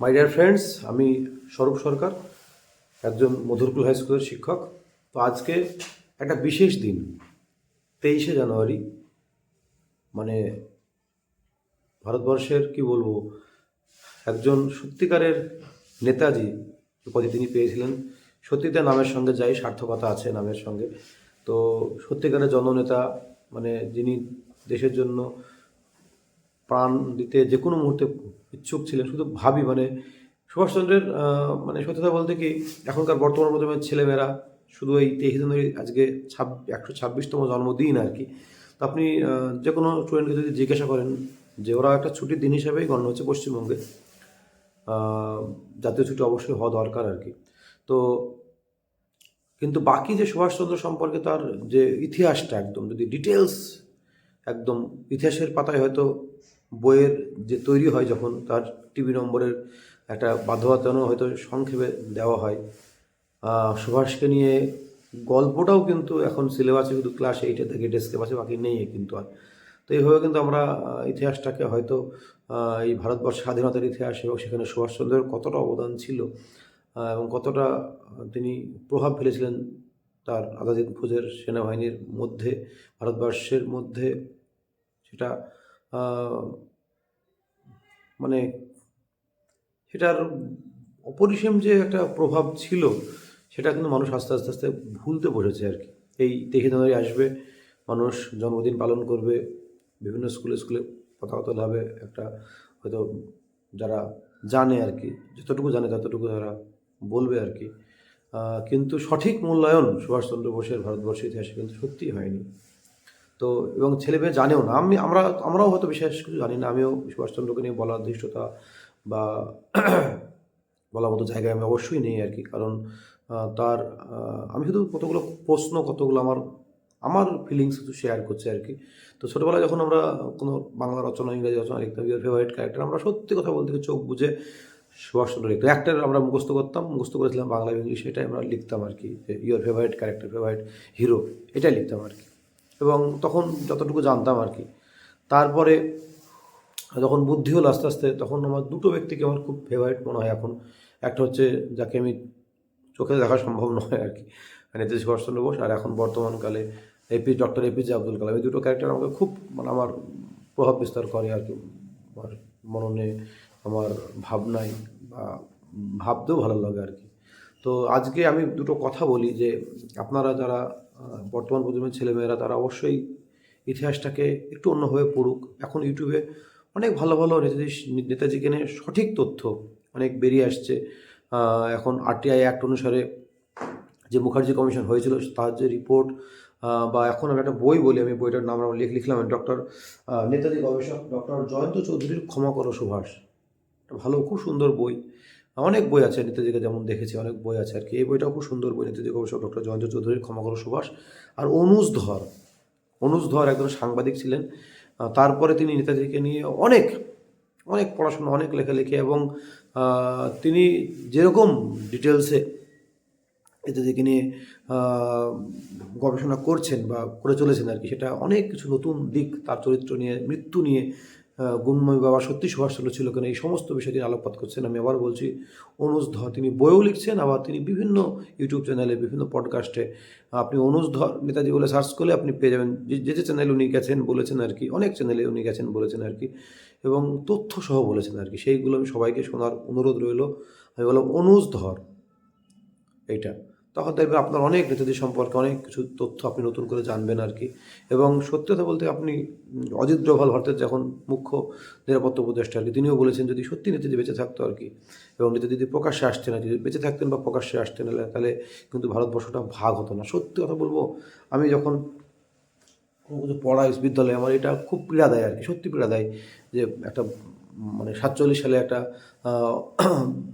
My dear friends আমি স্বরূপ সরকার, একজন মধুরকুল হাই স্কুলের শিক্ষক। তো আজকে একটা বিশেষ দিন, তেইশে জানুয়ারি মানে ভারতবর্ষের, কি বলব, একজন সত্যিকারের নেতাজি উপাধি তিনি পেয়েছিলেন। সত্যিতে নামের সঙ্গে যাই, সার্থকতা আছে নামের সঙ্গে। তো সত্যিকারের জননেতা মানে যিনি দেশের জন্য প্রাণ দিতে যে কোনো মুহূর্তে ইচ্ছুক ছিলেন, শুধু ভাবি মানে সুভাষচন্দ্রের মানে সত্যি কথা বলতে কি, এখনকার বর্তমান প্রজন্মের ছেলেমেয়েরা শুধু এই তেইশে জানুয়ারি, আজকে ছাব, একশো ছাব্বিশতম জন্মদিন আর কি। তো আপনি যে কোনো স্টুডেন্টকে যদি জিজ্ঞাসা করেন যে ওরা একটা ছুটির দিন হিসাবেই গণ্য হচ্ছে পশ্চিমবঙ্গে জাতীয় ছুটি অবশ্যই হওয়া দরকার আর কি। তো কিন্তু বাকি যে সুভাষচন্দ্র সম্পর্কে তার যে ইতিহাসটা একদম, যদি ডিটেলস একদম ইতিহাসের পাতায় হয়তো বইয়ের যে তৈরি হয় যখন, তার টিভি নম্বরের একটা বাধ্যবাধকতা হয়তো সংক্ষেপে দেওয়া হয়। সুভাষকে নিয়ে গল্পটাও কিন্তু এখন সিলেবাসে শুধু ক্লাস এইটে থেকে ডেস্কে পাশে বাকি নেই কিন্তু আর। তো এইভাবে কিন্তু আমরা ইতিহাসটাকে হয়তো এই ভারতবর্ষ স্বাধীনতার ইতিহাস এবং সেখানে সুভাষচন্দ্রের কতটা অবদান ছিল এবং কতটা তিনি প্রভাব ফেলেছিলেন তার আজাদিন ফৌজের সেনাবাহিনীর মধ্যে, ভারতবর্ষের মধ্যে, সেটা মানে সেটার অপরিসীম যে একটা প্রভাব ছিল, সেটা কিন্তু মানুষ আস্তে আস্তে আস্তে ভুলতে বসেছে আর কি। এই তেইশে জানুয়ারি আসবে, মানুষ জন্মদিন পালন করবে, বিভিন্ন স্কুলে স্কুলে পতাকা হবে, একটা হয়তো যারা জানে আর কি, যতটুকু জানে ততটুকু তারা বলবে আর কি। কিন্তু সঠিক মূল্যায়ন সুভাষচন্দ্র বোসের ভারতবর্ষের ইতিহাসে কিন্তু সত্যিই হয়নি। তো, এবং ছেলে মেয়ে জানেও না। আমি, আমরা, আমরাও হয়তো বিশেষ কিছু জানি না। আমিও সুভাষচন্দ্রকে নিয়ে বলার ধৃষ্টতা বা বলার মতো জায়গায় আমি অবশ্যই নেই আর কি। কারণ তার আমি শুধু কতগুলো প্রশ্ন, কতগুলো আমার আমার ফিলিংস শুধু শেয়ার করছে আর কি। তো ছোটোবেলায় যখন আমরা কোনো বাংলা রচনা, ইংরেজি রচনা লিখতাম ইউর ফেভারিট ক্যারেক্টার আমরা সত্যি কথা বলতে চোখ বুঝে সুভাষচন্দ্র লিখতাম। একটার আমরা মুখস্থ করতাম, মুখস্থ করেছিলাম বাংলা ইংলিশ, এটাই আমরা লিখতাম আর কি your favourite character favourite hero এটাই লিখতাম আর কি। এবং তখন যতটুকু জানতাম আর কি। তারপরে যখন বুদ্ধি হলো আস্তে আস্তে, তখন আমার দুটো ব্যক্তিকে আমার খুব ফেভারিট মনে হয় এখন। একটা হচ্ছে যাকে আমি চোখে দেখা সম্ভব নয় আর কি নেতাজি সুভাষচন্দ্র বোস, আর এখন বর্তমানকালে AP doctor APJ Abdul Kalam. এই দুটো ক্যারেক্টার আমাকে খুব মানে আমার প্রভাব বিস্তার করে আর কি। আমার মননে, আমার ভাবনায় বা ভাবতেও ভালো লাগে আর কি। তো আজকে আমি দুটো কথা বলি যে আপনারা যারা বর্তমান প্রজন্মের ছেলেমেয়েরা, তারা অবশ্যই ইতিহাসটাকে একটু অন্যভাবে পড়ুক। এখন ইউটিউবে অনেক ভালো ভালো নেতাজি, নেতাজিকে নিয়ে সঠিক তথ্য অনেক বেরিয়ে আসছে। এখন আরটিআই অ্যাক্ট অনুসারে যে মুখার্জি কমিশন হয়েছিল, তার যে রিপোর্ট বা এখন আমি একটা বই বলি, আমি বইটার নাম আমরা লিখ লিখলাম, ডক্টর নেতাজি গবেষক ডক্টর জয়ন্ত চৌধুরীর ক্ষমা করো সুভাষ। একটা ভালো, খুব সুন্দর বই। অনেক বই আছে নেতাজিকে যেমন দেখেছি, অনেক বই আছে আর কি। এই বইটাও খুব সুন্দর বই, নেতাজি গবেষক ডক্টর জয়ন্ত চৌধুরীর ক্ষমা করো সুভাষ আর অনুজ ধর। অনুজ ধর একজন সাংবাদিক ছিলেন তারপরে তিনি নেতাজিকে নিয়ে অনেক অনেক পড়াশোনা, অনেক লেখালেখি এবং তিনি যেরকম ডিটেলসে নেতাজিকে নিয়ে গবেষণা করছেন বা করে চলেছেন আর কি, সেটা অনেক কিছু নতুন দিক, তার চরিত্র নিয়ে, মৃত্যু নিয়ে গুণময় বাবা সত্যি সুভাষচন্দ্র ছিল কেন? এই সমস্ত বিষয় তিনি আলোকপাত করছেন। আমি আবার বলছি, অনুজ ধর, তিনি বইও লিখছেন, আবার তিনি বিভিন্ন ইউটিউব চ্যানেলে, বিভিন্ন পডকাস্টে আপনি অনুজ ধর, নেতাজি বলে সার্চ করলে আপনি পেয়ে যাবেন। যে যে চ্যানেলে উনি গেছেন বলেছেন আর কি, অনেক চ্যানেলে উনি গেছেন বলেছেন আর কি, এবং তথ্য সহ বলেছেন আর কি। সেইগুলো আমি সবাইকে শোনার অনুরোধ রইল। আমি বললাম, অনুজ ধর, এইটা। তখন দেখবেন আপনার অনেক নেতাজি সম্পর্কে অনেক কিছু তথ্য আপনি নতুন করে জানবেন আর কি। এবং সত্যি কথা বলতে আপনি অজিত ডোভাল ভারতের যখন মুখ্য নিরাপত্তা উপদেষ্টা আর কি, তিনিও বলেছেন যদি সত্যি নেতাজি বেঁচে থাকতো আর কি, এবং নেতাজি যদি প্রকাশ্যে আসতেন না যদি বেঁচে থাকতেন বা প্রকাশ্যে আসতেন তাহলে কিন্তু ভারতবর্ষটা ভাগ হতো না। সত্যি কথা বলব, আমি যখন কোনো কিছু পড়াই বিদ্যালয়ে আমার এটা খুব পীড়া দেয় আর কি, সত্যি পীড়া দেয় যে একটা মানে সাতচল্লিশ সালে একটা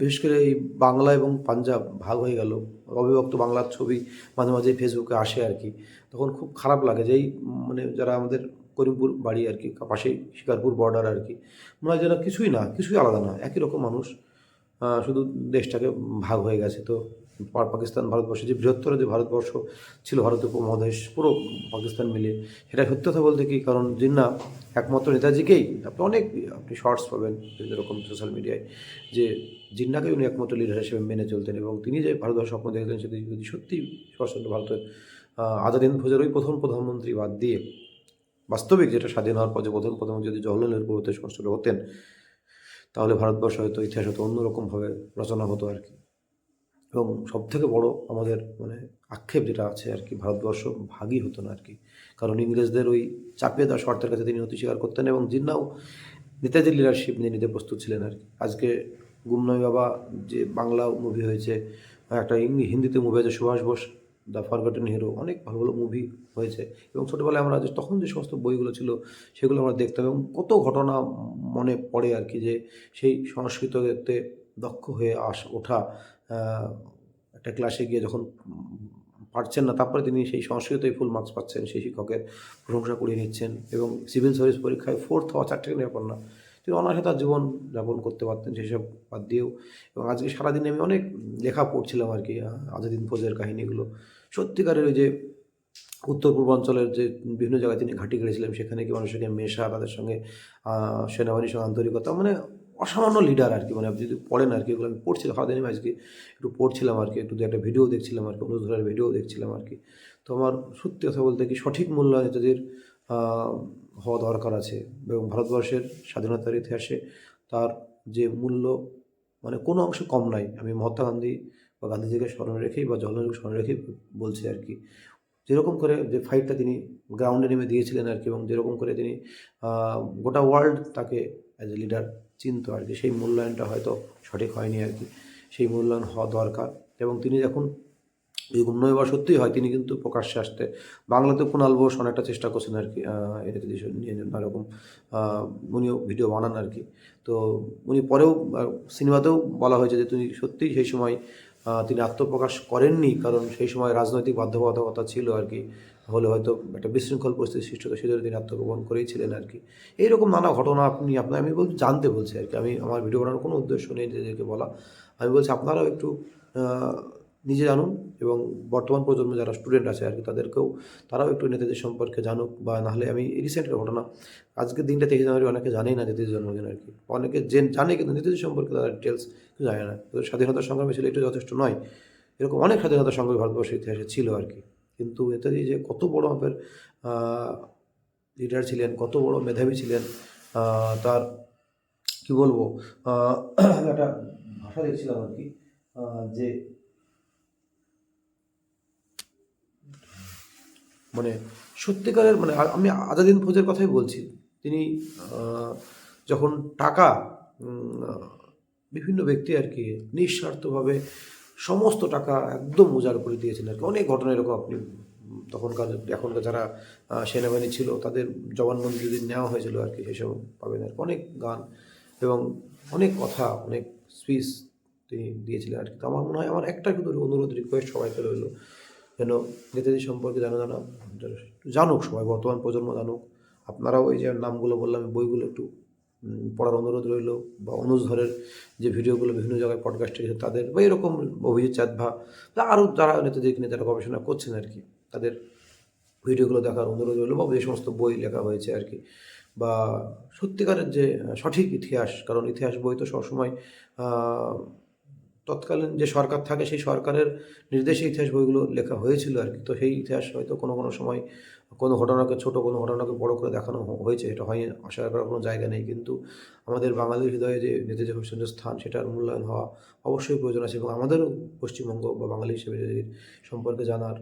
বিশেষ করে এই বাংলা এবং পাঞ্জাব ভাগ হয়ে গেল। অবিভক্ত বাংলার ছবি মাঝে মাঝে ফেসবুকে আসে আর কি। তখন খুব খারাপ লাগে যে এই মানে যারা আমাদের করিমপুর বাড়ি আর কি, পাশেই শিকারপুর বর্ডার আর কি, মনে হয় যেন কিছুই না, কিছুই আলাদা না, একই রকম মানুষ শুধু দেশটাকে ভাগ হয়ে গেছে। তো পাকিস্তান, ভারতবর্ষ যে বৃহত্তর যে ভারতবর্ষ ছিল ভারত উপমহাদেশ, পুরো পাকিস্তান মিলিয়ে সেটা সত্যি কথা বলতে কি? কারণ জিন্না একমাত্র নেতাজিকেই আপনি অনেক আপনি শর্টস পাবেন বিভিন্ন রকম সোশ্যাল মিডিয়ায় যে জিন্নাকে উনি একমাত্র লিডার হিসেবে মেনে চলতেন এবং তিনি যে ভারতবর্ষ স্বপ্ন দেখতেন সেটি যদি সত্যি সশস্ত্র ভারতের আজাদ আজাদিন ফৌজের ওই প্রথম প্রধানমন্ত্রী বাদ দিয়ে বাস্তবিক যেটা স্বাধীন হওয়ার পর যে প্রথম প্রধানমন্ত্রী যদি জওহরলাল নেহরু হতে সশস্ত্র হতেন, তাহলে ভারতবর্ষ হয়তো ইতিহাস হয়তো অন্যরকমভাবে রচনা হতো আর কি। এবং সব থেকে বড় আমাদের মানে আক্ষেপ যেটা আছে আর কি, ভারতবর্ষ ভাগই হতো না আর কি। কারণ ইংরেজদের ওই চাপিয়ে দেওয়া শর্তের কাছে তিনি নতি স্বীকার করতেন এবং জিন্নাও নেতাজির লিডারশিপ নিয়ে নিতে প্রস্তুত ছিলেন আর কি। আজকে গুমনামি বাবা যে বাংলা মুভি হয়েছে, একটা হিন্দিতে মুভি হয়েছে Subhash Bose the forgotten hero অনেক ভালো ভালো মুভি হয়েছে। এবং ছোটোবেলায় আমরা তখন যে সমস্ত বইগুলো ছিল, সেগুলো আমরা দেখতাম এবং কত ঘটনা মনে পড়ে আর কি যে সেই সংস্কৃততে দক্ষ হয়ে আস, ওঠা একটা ক্লাসে গিয়ে যখন পারছেন না, তারপরে তিনি সেই সংস্কৃতই ফুল মার্কস পাচ্ছেন। সেই শিক্ষকের প্রশংসা করিয়ে নিচ্ছেন এবং সিভিল সার্ভিস পরীক্ষায় ফোর্থ হওয়া চারটে ব্যাপার না তিনি অনায়াসে তার জীবন যাপন করতে পারতেন সেসব বাদ দিয়েও। এবং আজকে সারাদিন আমি অনেক লেখা পড়ছিলাম আর কি আজাদিন ফৌজের কাহিনীগুলো। সত্যিকারের ওই যে উত্তর পূর্বাঞ্চলের যে বিভিন্ন জায়গায় তিনি ঘাঁটি গেড়েছিলেন সেখানে কি মানুষের সঙ্গে মেশা, তাদের সঙ্গে সেনাবাহিনীর সঙ্গে আন্তরিকতা মানে অসামান্য লিডার আর কি মানে আপনি যদি পড়েন আর কি, এগুলো আমি পড়ছিলাম, সারাদিন আমি আজকে একটু পড়ছিলাম আর কি, একটু দু একটা ভিডিও দেখছিলাম আর কি অনুধরের ভিডিও দেখছিলাম আর কি। তো আমার সত্যি কথা বলতে কি সঠিক মূল্যায়ন নেতাদের হওয়া দরকার আছে এবং ভারতবর্ষের স্বাধীনতার ইতিহাসে তার যে মূল্য মানে কোনো অংশ কম নাই আমি মহাত্মা গান্ধী বা গান্ধীজিকে স্মরণ রেখেই বা জওয়াহরলাল স্মরণে রেখেই বলছি আর কি। যেরকম করে যে ফাইটটা তিনি গ্রাউন্ডে নেমে দিয়েছিলেন আর কি এবং যেরকম করে তিনি গোটা ওয়ার্ল্ড তাকে অ্যাজ এ লিডার চিনত আর কি। সেই মূল্যায়নটা হয়তো সঠিক হয়নি আর কি। সেই মূল্যায়ন হওয়া দরকার। এবং তিনি যখন গুমনয় বা সত্যিই হয়, তিনি কিন্তু প্রকাশ্যে আসতে বাংলাতে কুণাল বোস অনেকটা চেষ্টা করছেন আর কি এটা যদি নিয়ে নানা রকম উনিও ভিডিও বানান আর কি। তো উনি পরেও সিনেমাতেও বলা হয়েছে যে তিনি সত্যিই সেই সময় তিনি আত্মপ্রকাশ করেননি। কারণ সেই সময় রাজনৈতিক বাধ্যবাধকতা ছিল আর কি। হলে হয়তো একটা বিশৃঙ্খল পরিস্থিতি সৃষ্টি হতো, সেজন্য তিনি আত্মগোপন করেইছিলেন আর কি। এইরকম নানা ঘটনা আপনি, আপনার, আমি বলছি, জানতে বলছি আর কি। আমি, আমার ভিডিও বানানোর কোনো উদ্দেশ্য নেই নিজেদেরকে বলা। আমি বলছি, আপনারাও একটু নিজে জানুন এবং বর্তমান প্রজন্ম যারা স্টুডেন্ট আছে আর কি, তাদেরকেও, তারাও একটু নেতাদের সম্পর্কে জানুক বা নাহলে আমি রিসেন্ট ঘটনা, আজকের দিনটা তেইশে জানুয়ারি অনেকে জানেই না নেতাজির জন্মদিন আর কি। অনেকে জেন, জানে কিন্তু নেতাজি সম্পর্কে তারা ডিটেলস জানে না। স্বাধীনতা সংগ্রামে ছিল, এটা যথেষ্ট নয়। এরকম অনেক স্বাধীনতা সংগ্রামী ভারতবর্ষের ইতিহাসে ছিল আর কি। কিন্তু নেতাজি যে কত বড় মাপের লিডার ছিলেন, কত বড় মেধাবী ছিলেন তার, কি বলব একটা ভাষা দেখছিলাম আর কি যে মানে সত্যিকারের মানে আমি আজাদিন ফৌজের কথাই বলছি। তিনি যখন টাকা বিভিন্ন ব্যক্তি আর কি নিঃস্বার্থভাবে সমস্ত টাকা একদম উজাড় করে দিয়েছেন আর কি। অনেক ঘটনা এরকম আপনি তখনকার, এখনকার যারা সেনাবাহিনী ছিল, তাদের জবানবন্দি যদি নেওয়া হয়েছিল আর কি, সেসব পাবেন আর অনেক গান এবং অনেক কথা, অনেক স্পিচ তিনি দিয়েছিলেন আর কি। তো আমার মনে হয়, আমার একটা কিন্তু অনুরোধ রিকোয়েস্ট সবাইকে রইল, যেন নেতাজি সম্পর্কে জানো জানা জানুক সবাই, বর্তমান প্রজন্ম জানুক। আপনারাও এই যে নামগুলো বললাম, বইগুলো একটু পড়ার অনুরোধ রইল বা অনুজ ধরের যে ভিডিওগুলো বিভিন্ন জায়গায় পডকাস্টে তাদের বা এরকম অভিজিৎ চাঁদভা বা আরও যারা নেতাজিকে নিয়ে যারা গবেষণা করছেন আর কি, তাদের ভিডিওগুলো দেখার অনুরোধ রইল বা যে সমস্ত বই লেখা হয়েছে আর কি, বা সত্যিকারের যে সঠিক ইতিহাস, কারণ ইতিহাস বই তো সবসময় তৎকালীন যে সরকার থাকে সেই সরকারের নির্দেশে ইতিহাস বইগুলো লেখা হয়েছিল আর কি, তো সেই ইতিহাস হয়তো কোনো কোনো সময় কোনো ঘটনাকে ছোট, কোনো ঘটনাকে বড় করে দেখানো হয়েছে, এটা হয় আশা করার কোনো জায়গা নেই, কিন্তু আমাদের বাঙালির হৃদয়ে যে নেতাজি হোসেনের স্থান, সেটার মূল্যায়ন হওয়া অবশ্যই প্রয়োজন আছে এবং আমাদেরও পশ্চিমবঙ্গ বা বাঙালি হিসেবে সম্পর্কে জানার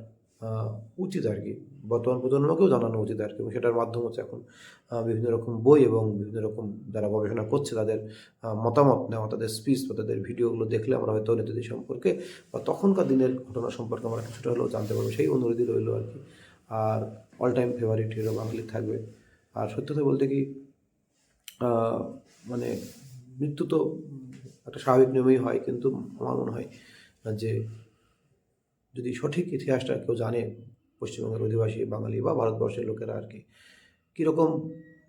উচিত আর কি। বর্তমান প্রজন্মকেও জানানো উচিত আর কি, এবং সেটার মাধ্যম হচ্ছে এখন বিভিন্ন রকম বই এবং বিভিন্ন রকম যারা গবেষণা করছে, তাদের মতামত নেওয়া, তাদের স্পিচ বা তাদের ভিডিওগুলো দেখলে আমরা হয়তো নেতাজি সম্পর্কে বা তখনকার দিনের ঘটনা সম্পর্কে আমরা কিছুটা হলেও জানতে পারব, সেই অনুরোধই রইল আর কি। আর all time favourite hero Bangali থাকবে। আর সত্যি কথা বলতে কি মানে মৃত্যু তো একটা স্বাভাবিক নিয়মেই হয়, কিন্তু আমার মনে হয় যে যদি সঠিক ইতিহাসটা কেউ জানে, পশ্চিমবঙ্গের অধিবাসী বাঙালি বা ভারতবর্ষের লোকেরা আর কি, কীরকম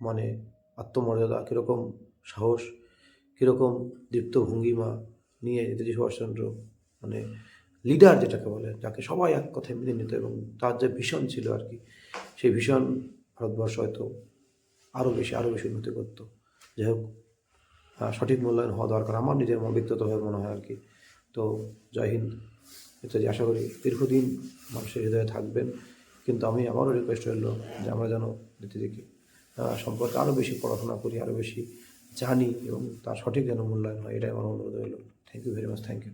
মানে আত্মমর্যাদা, কীরকম সাহস, কীরকম দীপ্ত ভঙ্গিমা নিয়ে নেতাজি সুভাষচন্দ্র মানে লিডার যেটাকে বলে যাকে সবাই এক কথায় মেনে নিত এবং তার যে ভীষণ ছিল আর কি সেই ভীষণ ভারতবর্ষ হয়তো আরও বেশি আরও বেশি উন্নতি করতো। যাই হোক সঠিক মূল্যায়ন হওয়া দরকার। আমার নিজের মন ব্যক্তিগতভাবে মনে হয় আর কি। তো জয় হিন্দ নেতাজি আশা করি দীর্ঘদিন মানুষের হৃদয়ে থাকবেন। কিন্তু আমি আমারও রিকোয়েস্ট রইল যে আমরা যেন আহ, সম্পর্কে আরও বেশি পড়াশোনা করি আরও বেশি জানি এবং তার সঠিক যেন মূল্যায়ন হয় এটাই আমার অনুরোধ রইল। Thank you very much thank you